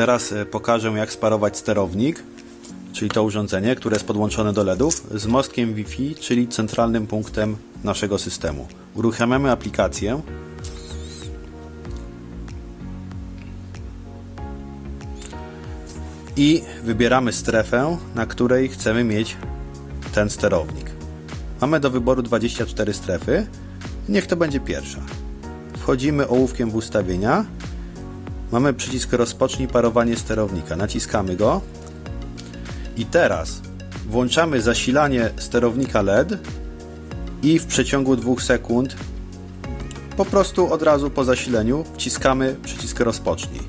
Teraz e, pokażę jak sparować sterownik, czyli to urządzenie, które jest podłączone do LEDów, z mostkiem Wi-Fi, czyli centralnym punktem naszego systemu. Uruchamiamy aplikację. I wybieramy strefę, na której chcemy mieć ten sterownik. Mamy do wyboru 24 strefy. Niech to będzie pierwsza. Wchodzimy ołówkiem w ustawienia. Mamy przycisk rozpocznij parowanie sterownika. Naciskamy go. I teraz włączamy zasilanie sterownika LED i w przeciągu 2 sekund po prostu od razu po zasileniu wciskamy przycisk rozpocznij.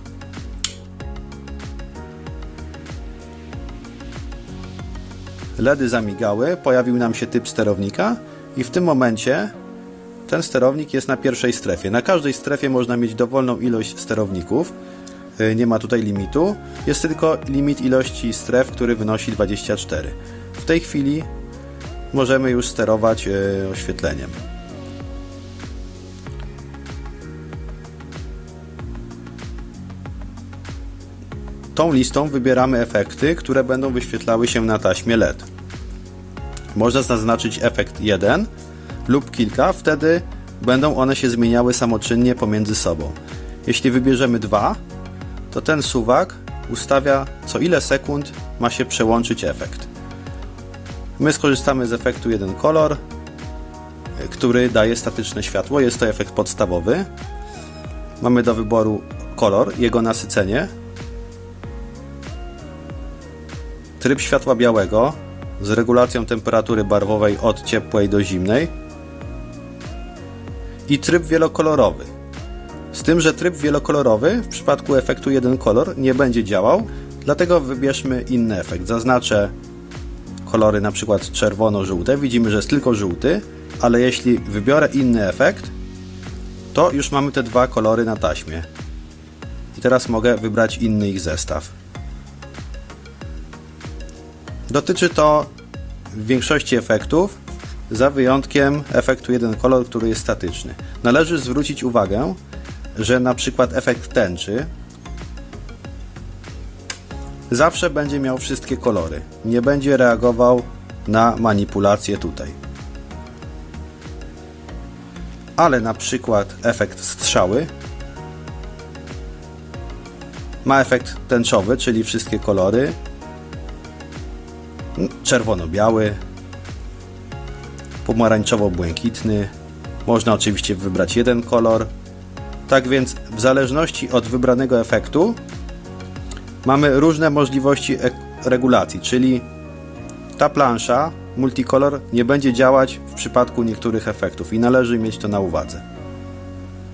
LEDy zamigały, pojawił nam się typ sterownika i w tym momencie ten sterownik jest na pierwszej strefie. Na każdej strefie można mieć dowolną ilość sterowników. Yy, Nie ma tutaj limitu. Jest tylko limit ilości stref, który wynosi 24. W tej chwili możemy już sterować yy, oświetleniem. Tą listą wybieramy efekty, które będą wyświetlały się na taśmie LED. Można zaznaczyć efekt 1 lub kilka, wtedy będą one się zmieniały samoczynnie pomiędzy sobą. Jeśli wybierzemy 2, to ten suwak ustawia co ile sekund ma się przełączyć efekt. My skorzystamy z efektu 1 kolor, który daje statyczne światło. Jest to efekt podstawowy. Mamy do wyboru kolor, jego nasycenie, tryb światła białego z regulacją temperatury barwowej od ciepłej do zimnej i tryb wielokolorowy. Z tym, że tryb wielokolorowy w przypadku efektu jeden kolor nie będzie działał, dlatego wybierzmy inny efekt. Zaznaczę kolory na przykład czerwono-żółte. Widzimy, że jest tylko żółty, ale jeśli wybiorę inny efekt, to już mamy te dwa kolory na taśmie. I teraz mogę wybrać inny ich zestaw. Dotyczy to w większości efektów, za wyjątkiem efektu jeden kolor, który jest statyczny. Należy zwrócić uwagę, że na przykład efekt tęczy zawsze będzie miał wszystkie kolory. Nie będzie reagował na manipulacje tutaj. Ale na przykład efekt strzały ma efekt tęczowy, czyli wszystkie kolory, czerwono-biały, pomarańczowo-błękitny. Można oczywiście wybrać jeden kolor. Tak więc, w zależności od wybranego efektu, mamy różne możliwości regulacji, czyli ta plansza multicolor nie będzie działać w przypadku niektórych efektów i należy mieć to na uwadze.